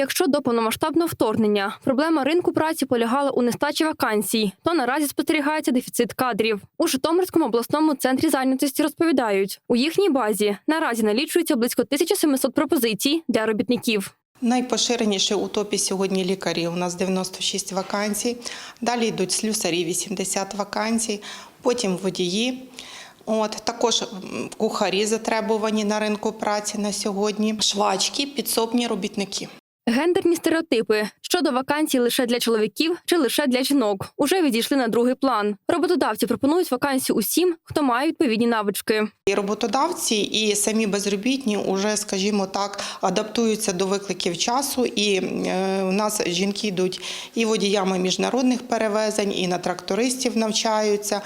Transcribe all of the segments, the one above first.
Якщо до повномасштабного вторгнення проблема ринку праці полягала у нестачі вакансій, то наразі спостерігається дефіцит кадрів. У Житомирському обласному центрі зайнятості розповідають, у їхній базі наразі налічується близько 1700 пропозицій для робітників. Найпоширеніше у топі сьогодні лікарі. У нас 96 вакансій. Далі йдуть слюсарі 80 вакансій, потім водії. От також кухарі затребувані на ринку праці на сьогодні. Швачки, підсобні робітники. Гендерні стереотипи щодо вакансій лише для чоловіків чи лише для жінок уже відійшли на другий план. Роботодавці пропонують вакансії усім, хто має відповідні навички. І роботодавці, і самі безробітні вже, скажімо так, адаптуються до викликів часу. І е, у нас жінки йдуть і водіями міжнародних перевезень, і на трактористів навчаються.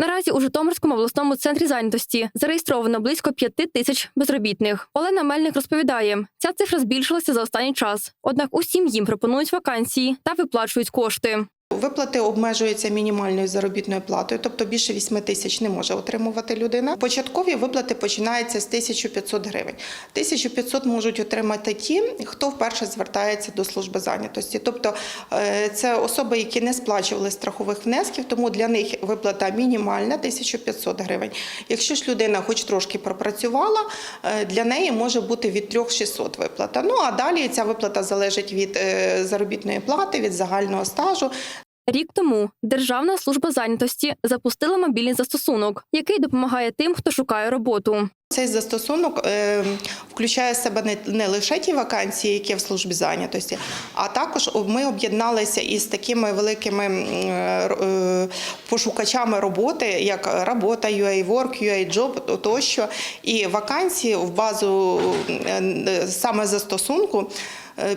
Наразі у Житомирському обласному центрі зайнятості зареєстровано близько п'яти тисяч безробітних. Олена Мельник розповідає, ця цифра збільшилася за останній час. Однак усім їм пропонують вакансії та виплачують кошти. Виплати обмежуються мінімальною заробітною платою, тобто більше 8 тисяч не може отримувати людина. Початкові виплати починаються з 1500 гривень. 1500 можуть отримати ті, хто вперше звертається до служби зайнятості. Тобто е, це особи, які не сплачували страхових внесків, тому для них виплата мінімальна 1500 гривень. Якщо ж людина хоч трошки пропрацювала, е, для неї може бути від 3600 виплата. Ну а далі ця виплата залежить від е, заробітної плати, від загального стажу. Рік тому Державна служба зайнятості запустила мобільний застосунок, який допомагає тим, хто шукає роботу. Цей застосунок е, включає в себе не, лише ті вакансії, які в службі зайнятості, а також ми об'єдналися із такими великими е, е, пошукачами роботи, як робота, UA Work, тощо. І вакансії в базу саме застосунку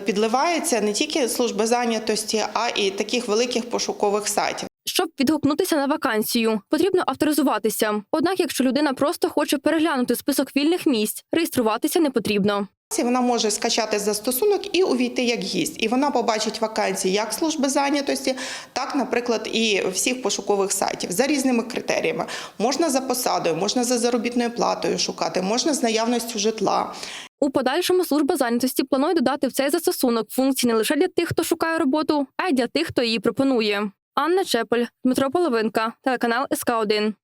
підливаються не тільки служби зайнятості, а і таких великих пошукових сайтів. Щоб відгукнутися на вакансію, потрібно авторизуватися. Однак, якщо людина просто хоче переглянути список вільних місць, реєструватися не потрібно. Вона може скачати застосунок і увійти як гість. І вона побачить вакансії як служби зайнятості, так, наприклад, і всіх пошукових сайтів за різними критеріями. Можна за посадою, можна за заробітною платою шукати, можна з наявністю житла. У подальшому служба зайнятості планує додати в цей застосунок функції не лише для тих, хто шукає роботу, а й для тих, хто її пропонує. Анна Чепель, Дмитро Половинка, телеканал СК 1